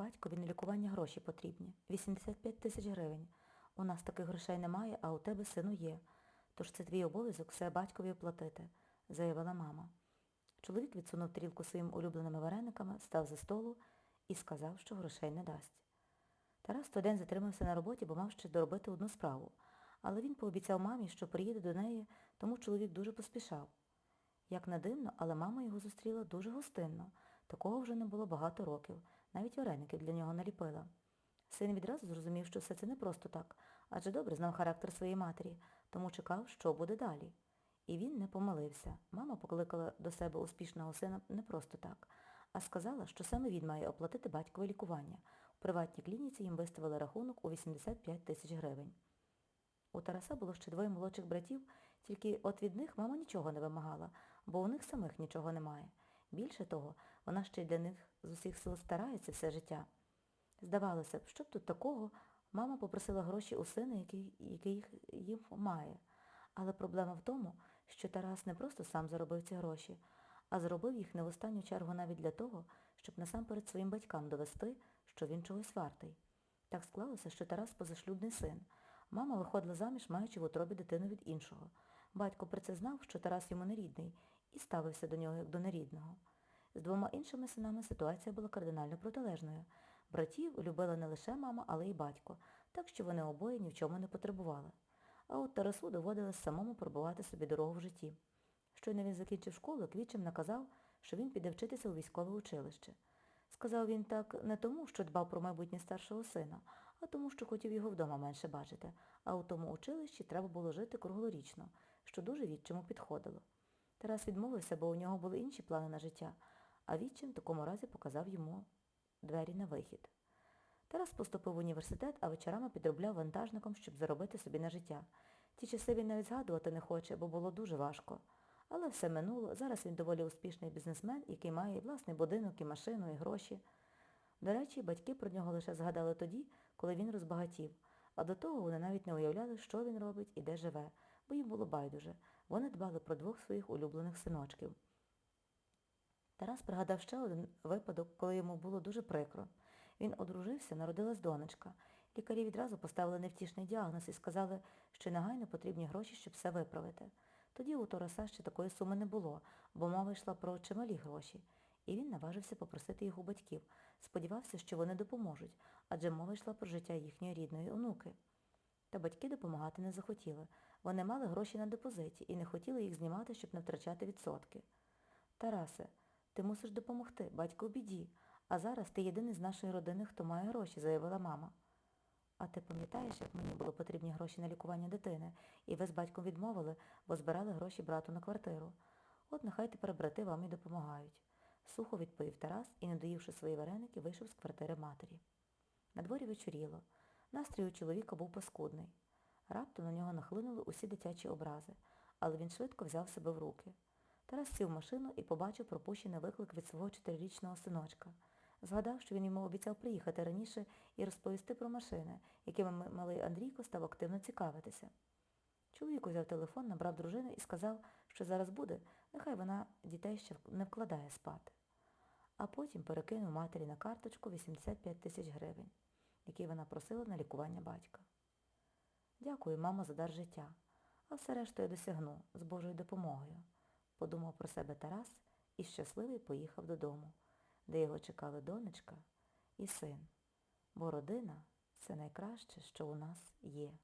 Батькові на лікування гроші потрібні. 85 тисяч гривень. У нас таких грошей немає, а у тебе сину є. Тож це твій обов'язок все батькові оплатити, заявила мама. Чоловік відсунув тарілку своїми улюбленими варениками, став за столу і сказав, що грошей не дасть. Тарас той день затримався на роботі, бо мав ще доробити одну справу. Але він пообіцяв мамі, що приїде до неї, тому чоловік дуже поспішав. Як не дивно, але мама його зустріла дуже гостинно. Такого вже не було багато років. Навіть вареники для нього наліпила. Син відразу зрозумів, що все це не просто так, адже добре знав характер своєї матері, тому чекав, що буде далі. І він не помилився. Мама покликала до себе успішного сина не просто так, а сказала, що саме він має оплатити батькове лікування. У приватній клініці їм виставили рахунок у 85 тисяч гривень. У Тараса було ще двоє молодших братів, тільки от від них мама нічого не вимагала, бо у них самих нічого немає. Більше того, вона ще й для них з усіх сил старається все життя. Здавалося б, що б тут такого, мама попросила гроші у сина, який, який їх їм має. Але проблема в тому, що Тарас не просто сам заробив ці гроші, а зробив їх не в останню чергу навіть для того, щоб насамперед своїм батькам довести, що він чогось вартий. Так склалося, що Тарас позашлюбний син. Мама виходила заміж, маючи в утробі дитину від іншого. Батько про це знав, що Тарас йому не рідний, і ставився до нього як до нерідного. З двома іншими синами ситуація була кардинально протилежною. Братів любила не лише мама, але й батько, так що вони обоє ні в чому не потребували. А от Тарасу доводилось самому пробувати собі дорогу в житті. Щойно він закінчив школу, Квітчим наказав, що він піде вчитися у військове училище. Сказав він так не тому, що дбав про майбутнє старшого сина, а тому, що хотів його вдома менше бачити, а у тому училищі треба було жити круглорічно, що дуже відчиму підходило. Тарас відмовився, бо у нього були інші плани на життя, а відчим в такому разі показав йому двері на вихід. Тарас поступив в університет, а вечорами підробляв вантажником, щоб заробити собі на життя. Ті часи він навіть згадувати не хоче, бо було дуже важко. Але все минуло. Зараз він доволі успішний бізнесмен, який має і власний будинок, і машину, і гроші. До речі, батьки про нього лише згадали тоді, коли він розбагатів, а до того вони навіть не уявляли, що він робить і де живе, бо їм було байдуже. Вони дбали про двох своїх улюблених синочків. Тарас пригадав ще один випадок, коли йому було дуже прикро. Він одружився, народилась донечка. Лікарі відразу поставили невтішний діагноз і сказали, що негайно потрібні гроші, щоб все виправити. Тоді у Тараса ще такої суми не було, бо мова йшла про чималі гроші. І він наважився попросити у батьків. Сподівався, що вони допоможуть, адже мова йшла про життя їхньої рідної онуки. Та батьки допомагати не захотіли. Вони мали гроші на депозиті і не хотіли їх знімати, щоб не втрачати відсотки. Тарасе, ти мусиш допомогти, батько в біді, а зараз ти єдиний з нашої родини, хто має гроші, заявила мама. А ти пам'ятаєш, як мені було потрібні гроші на лікування дитини, і ви з батьком відмовили, бо збирали гроші брату на квартиру. От нехай тепер брати вам і допомагають. Сухо відповів Тарас і, не доївши свої вареники, вийшов з квартири матері. На дворі вечоріло. Настрій у чоловіка був паскудний. Раптом на нього нахлинули усі дитячі образи, але він швидко взяв себе в руки. Тарас сів в машину і побачив пропущений виклик від свого чотирирічного синочка. Згадав, що він йому обіцяв приїхати раніше і розповісти про машини, якими малий Андрійко став активно цікавитися. Чоловік взяв телефон, набрав дружину і сказав, що зараз буде, нехай вона дітей ще не вкладає спати. А потім перекинув матері на карточку 85 тисяч гривень, які вона просила на лікування батька. Дякую, мамо, за дар життя, а все решту я досягну з Божою допомогою, подумав про себе Тарас і щасливий поїхав додому, де його чекали донечка і син, бо родина – це найкраще, що у нас є.